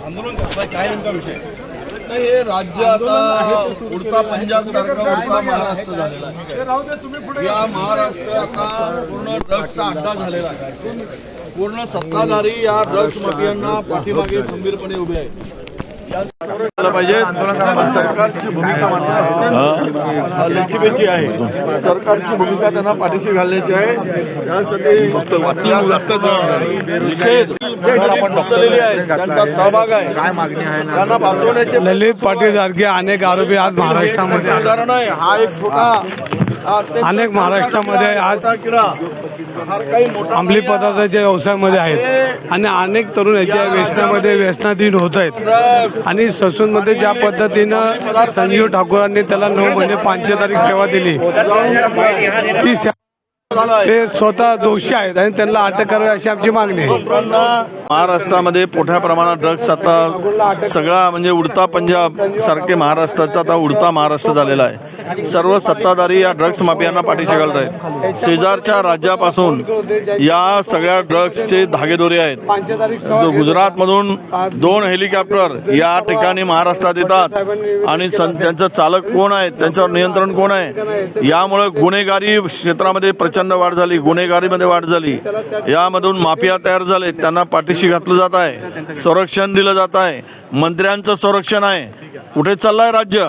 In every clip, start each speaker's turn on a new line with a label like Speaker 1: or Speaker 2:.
Speaker 1: आंदोलन काय नेमका विषय नाही हे राज्य आता उडता पंजाब सारखा उडता महाराष्ट्र झालेला आहे या महाराष्ट्र आता पूर्ण ड्रग्सचा अड्डा झालेला आहे. पूर्ण सत्ताधारी या ड्रग्स माफियांना पाठीमागे खंबीरपणे उभे आहे पाहिजे. सरकारची भूमिका लेखीपेची आहे. सरकारची भूमिका त्यांना पाठीशी घालण्याची आहे. त्यासाठी विशेष आपण बघलेली आहे. त्यांचा सहभाग आहे. काय मागणी आहे त्यांना वाचवण्याचे
Speaker 2: ललित पाटील सारखे अनेक आरोपी आज महाराष्ट्रामध्ये आहेत.
Speaker 1: उदाहरण आहे. हा एक छोटा
Speaker 2: अनेक महाराष्ट्रामध्ये आज अंमली. पदार्थाच्या व्यवसायामध्ये आहेत. आणि अनेक तरुण याच्या व्यसनामध्ये व्यसनाधीन होत आहेत. आणि ससूनमध्ये ज्या पद्धतीनं संजीव ठाकूरांनी त्याला नऊ महिने पाचशे तारीख सेवा दिली. ती से- ते स्वतः दोषी आहेत आणि त्यांना अटक करावी अशी आमची मागणी आहे.
Speaker 1: महाराष्ट्रामध्ये मोठ्या प्रमाणात ड्रग्स आता सगळा म्हणजे उडता पंजाब सारखे महाराष्ट्राचा आता उडता महाराष्ट्र झालेला आहे. सर्व सत्ताधारी या ड्रग्स माफियांना पाठीशी घालत आहेत. शेजारच्या राज्यापासून या सगळ्या ड्रग्सचे धागेदोरे आहेत. गुजरातमधून दोन हेलिकॉप्टर या ठिकाणी महाराष्ट्रात येतात. आणि सं- त्यांचं चालक कोण आहेत? त्यांच्यावर नियंत्रण कोण आहे? यामुळे गुन्हेगारी क्षेत्रामध्ये प्रचंड वाढ झाली. गुन्हेगारीमध्ये वाढ झाली. यामधून माफिया तयार झाले त्यांना पाठीशी घातलं जात आहे. संरक्षण दिलं जात आहे. मंत्र्यांचं संरक्षण आहे. कुठे चाललंय राज्य?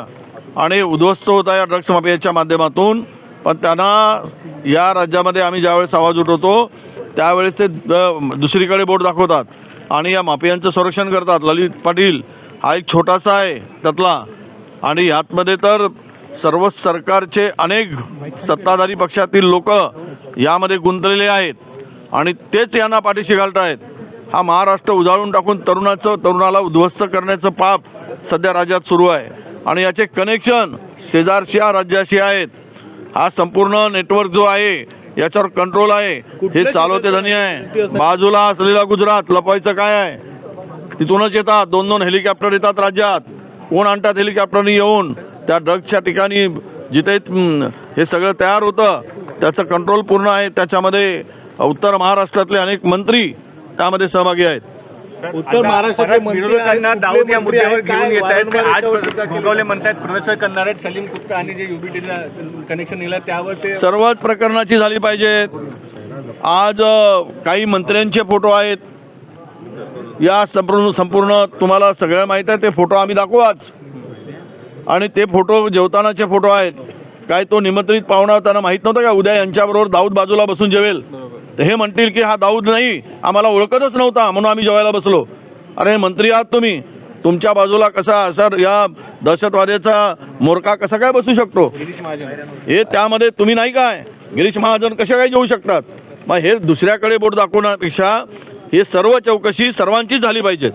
Speaker 1: आणि उद्ध्वस्त होत आहे या ड्रग्स माफियाच्या माध्यमातून. पण त्यांना या राज्यामध्ये आम्ही ज्यावेळेस आवाज उठवतो त्यावेळेस ते द- दुसरीकडे बोट दाखवतात. आणि या माफियांचं संरक्षण करतात. ललित पाटील हा एक छोटासा आहे त्यातला. आणि यातमध्ये तर सर्व सरकारचे अनेक सत्ताधारी पक्षातील लोक यामध्ये गुंतलेले आहेत. आणि तेच यांना पाठीशी घालत आहेत हा महाराष्ट्र उजाळून टाकून तरुणाचं तरुणाला उद्ध्वस्त करण्याचं पाप सध्या राज्यात सुरू आहे. आणि याचे कनेक्शन शेजारच्या राज्याशी आहेत. हा संपूर्ण नेटवर्क जो आहे याच्यावर कंट्रोल आहे. हे चालवते धनी आहे. बाजूला असलेला गुजरात लपवायचं काय आहे? तिथूनच येतात. दोन दोन हेलिकॉप्टर येतात राज्यात. कोण आणतात हेलिकॉप्टरनी येऊन? त्या ड्रग्सच्या ठिकाणी जिथे हे सगळं तयार होतं त्याचं कंट्रोल पूर्ण आहे. त्याच्यामध्ये उत्तर महाराष्ट्रातले अनेक मंत्री त्यामध्ये सहभागी आहेत.
Speaker 3: उत्तर महाराष्ट्राचे विरोधकांना दाऊद या मुद्द्यावर घेऊन येत आहेत. आज भोगवले म्हणतात. प्रदर्शन करणार आहेत सलीम कुत्ता आणि जे युबीटीला कनेक्शन दिलं त्यावर ते
Speaker 1: सर्वच प्रकरणाची झाली पाहिजेत. आज काही मंत्र्यांचे फोटो आहेत. या संपूर्ण संपूर्ण तुम्हाला सगळं माहीत आहे ते फोटो आम्ही दाखवू आज. आणि ते फोटो जेवतानाचे फोटो आहेत. काय तो निमंत्रित पाहुणा त्यांना माहीत नव्हतं का? उद्या यांच्याबरोबर दाऊद बाजूला बसून जेवेल. तर हे म्हणतील की हा दाऊद नाही आम्हाला ओळखतच नव्हता म्हणून आम्ही जेवायला बसलो. अरे मंत्री आहात तुम्ही. तुमच्या बाजूला कसा सर या दहशतवाद्याचा मोरका कसा काय बसू शकतो? हे त्यामध्ये तुम्ही नाही काय? गिरीश महाजन कशा काय जेवू शकतात? मग हे दुसऱ्याकडे बोट दाखवण्यापेक्षा हे सर्व चौकशी सर्वांचीच झाली पाहिजे